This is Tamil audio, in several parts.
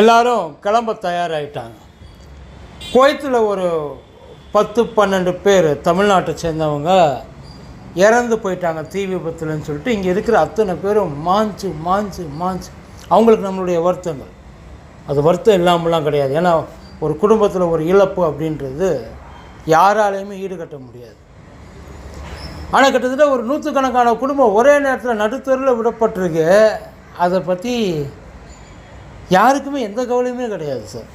எல்லாரும் கிளம்ப தயாராகிட்டாங்க குவைத்தில் ஒரு பத்து பன்னெண்டு பேர் தமிழ்நாட்டை சேர்ந்தவங்க இறந்து போயிட்டாங்க தீ விபத்துலன்னு சொல்லிட்டு. இங்கே இருக்கிற அத்தனை பேரும் மாஞ்சு மாஞ்சு மாஞ்சு. அவங்களுக்கு நம்மளுடைய வருத்தங்கள். அது வருத்தம் இல்லாமலாம் கிடையாது. ஏன்னா ஒரு குடும்பத்தில் ஒரு இழப்பு அப்படின்றது யாராலையுமே ஈடுகட்ட முடியாது. ஆனால் கிட்டத்தட்ட ஒரு நூற்றுக்கணக்கான குடும்பம் ஒரே நேரத்தில் நடுத்தருவில் விடப்பட்டிருக்கு. அதை பற்றி யாருக்குமே எந்த கவலையுமே கிடையாது சார்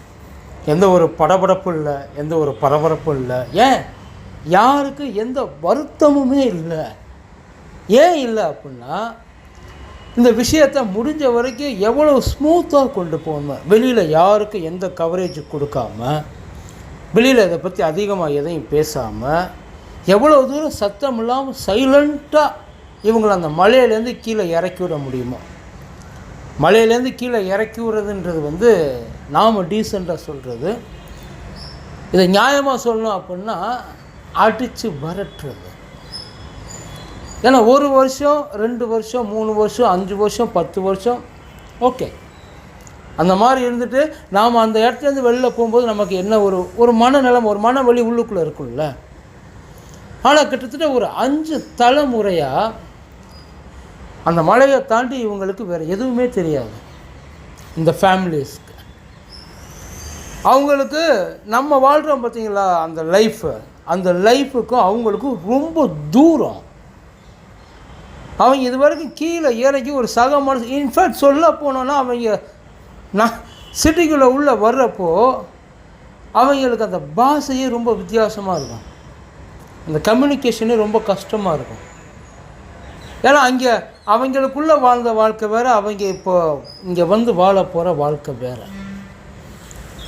எந்த ஒரு படபடப்பும் இல்லை எந்த ஒரு பரபரப்பும் இல்லை. ஏன்? யாருக்கு எந்த வருத்தமுமே இல்லை. ஏன் இல்லை அப்படின்னா இந்த விஷயத்தை முடிஞ்ச வரைக்கும் எவ்வளோ ஸ்மூத்தாக கொண்டு போகணும்? வெளியில் யாருக்கும் எந்த கவரேஜ் கொடுக்காம வெளியில் இதை பற்றி அதிகமாக எதையும் பேசாமல் எவ்வளோ தூரம் சத்தம் இல்லாமல் சைலண்ட்டாக இவங்களை அந்த மலையிலேருந்து கீழே இறக்கி விட முடியுமோ? மலையிலேருந்து கீழே இறக்கி விடுறதுன்றது வந்து நாம் டீசெண்டாக சொல்கிறது இதை நியாயமாக சொல்லணும் அப்படின்னா அடித்து வரட்டுறது. ஏன்னா ஒரு வருஷம் ரெண்டு வருஷம் மூணு வருஷம் அஞ்சு வருஷம் பத்து வருஷம் ஓகே. அந்த மாதிரி இருந்துட்டு நாம் அந்த இடத்துலேருந்து வெளில போகும்போது நமக்கு என்ன ஒரு ஒரு மனநிலம் ஒரு மன வழி உள்ளுக்குள்ளே இருக்கும்ல. ஆனால் கிட்டத்தட்ட ஒரு அஞ்சு தலைமுறையாக அந்த மலையை தாண்டி இவங்களுக்கு வேறு எதுவுமே தெரியாது. இந்த ஃபேமிலிஸ்க்கு அவங்களுக்கு நம்ம வாழ்கிறோம் பார்த்தீங்களா அந்த லைஃப்பு அந்த லைஃபுக்கும் அவங்களுக்கும் ரொம்ப தூரம். அவங்க இது வரைக்கும் கீழே இறங்கி ஒரு சக மனசு இன்ஃபேக்ட் சொல்ல போனோன்னா அவங்க நான் சிட்டிக்குள்ளே உள்ளே வர்றப்போ அவங்களுக்கு அந்த பாஷையே ரொம்ப வித்தியாசமாக இருக்கும். அந்த கம்யூனிகேஷனே ரொம்ப கஷ்டமாக இருக்கும். ஏன்னா அங்கே அவங்களுக்குள்ளே வாழ்ந்த வாழ்க்கை வேறு அவங்க இப்போ இங்கே வந்து வாழ போகிற வாழ்க்கை வேறு.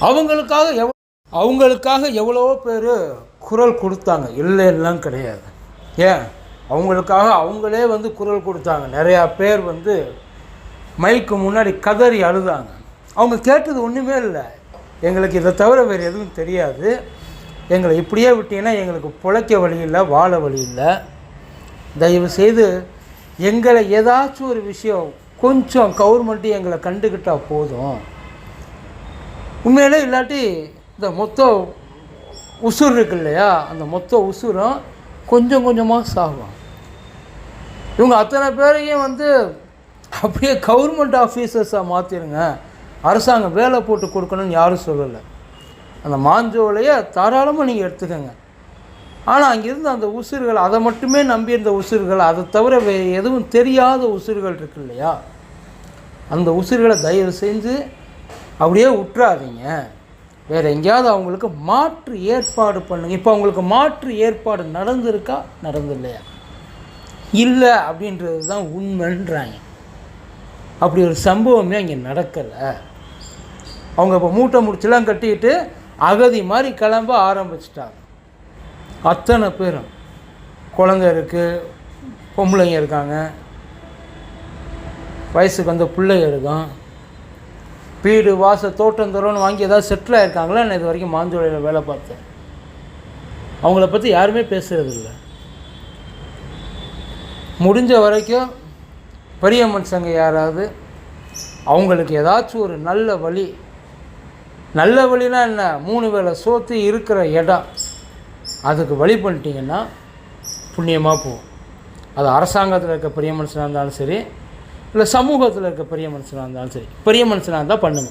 அவங்களுக்காக எவ் அவங்களுக்காக எவ்வளவோ பேர் குரல் கொடுத்தாங்க. இல்லைலாம் கிடையாது. ஏன்? அவங்களுக்காக அவங்களே வந்து குரல் கொடுத்தாங்க. நிறையா பேர் வந்து மைக்கு முன்னாடி கதறி அழுதாங்க. அவங்க கேட்டது ஒன்றுமே இல்லை. எங்களுக்கு இதை தவிர வேறு எதுவும் தெரியாது. எங்களை இப்படியே விட்டீங்கன்னா எங்களுக்கு பிழைக்க வழி இல்லை வாழ வழி இல்லை. தயவு செய்து எங்களை ஏதாச்சும் ஒரு விஷயம் கொஞ்சம் கவர்மெண்ட்டு எங்களை கண்டுக்கிட்டால் போதும். உண்மையிலே இல்லாட்டி இந்த மொத்த உசுர் இருக்கு இல்லையா? அந்த மொத்த உசுரும் கொஞ்சம் கொஞ்சமாக சாகும். இவங்க அத்தனை பேரையும் வந்து அப்படியே கவர்மெண்ட் ஆஃபீஸர்ஸாக மாற்றிடுங்க அரசாங்கம் வேலை போட்டு கொடுக்கணும்னு யாரும் சொல்லலை. அந்த மாஞ்சோலையை தாராளமாக நீங்கள் எடுத்துக்கோங்க. ஆனால் அங்கிருந்து அந்த உசுர்கள் அதை மட்டுமே நம்பி இருந்த உசுர்கள் அதை தவிர வே எதுவும் தெரியாத உசுர்கள் இருக்கு இல்லையா? அந்த உசுர்களை தயவு செஞ்சு அப்படியே விட்டுறாதீங்க வேறு எங்கேயாவது அவங்களுக்கு மாற்று ஏற்பாடு பண்ணுங்க. இப்போ அவங்களுக்கு மாற்று ஏற்பாடு நடந்திருக்கா? நடந்தில்லையா? இல்லை அப்படின்றது தான் உண்மைன்றாங்க. அப்படி ஒரு சம்பவமே அங்கே நடக்கலை. அவங்க இப்போ மூட்டை முடிச்செல்லாம் கட்டிக்கிட்டு அகதி மாதிரி கிளம்ப ஆரம்பிச்சிட்டாங்க. அத்தனை பேரும். குழந்தை இருக்குது பொம்பளைங்க இருக்காங்க. வயசுக்கு வந்த பிள்ளைங்க இருக்கும். வீடு வாசல் தோட்டம் தரோன்னு வாங்கி ஏதாவது செட்டில் ஆகிருக்காங்களா நான் இது வரைக்கும் மாஞ்சோலையில் வேலை பார்த்தேன். அவங்கள பற்றி யாருமே பேசுகிறது இல்லை. முடிஞ்ச வரைக்கும் பெரிய மனுஷங்க யாராவது அவங்களுக்கு ஏதாச்சும் ஒரு நல்ல வழி. நல்ல வழினா என்ன? மூணு வேளை சோத்து இருக்கிற இடம். அதுக்கு வழி பண்ணிட்டீங்கன்னா புண்ணியமாக போகும். அது அரசாங்கத்தில் இருக்க பெரிய மனுஷனாக இருந்தாலும் சரி இல்லை சமூகத்தில் இருக்க பெரிய மனுஷனாக இருந்தாலும் சரி பெரிய மனுஷனாக இருந்தால் பண்ணுங்கள்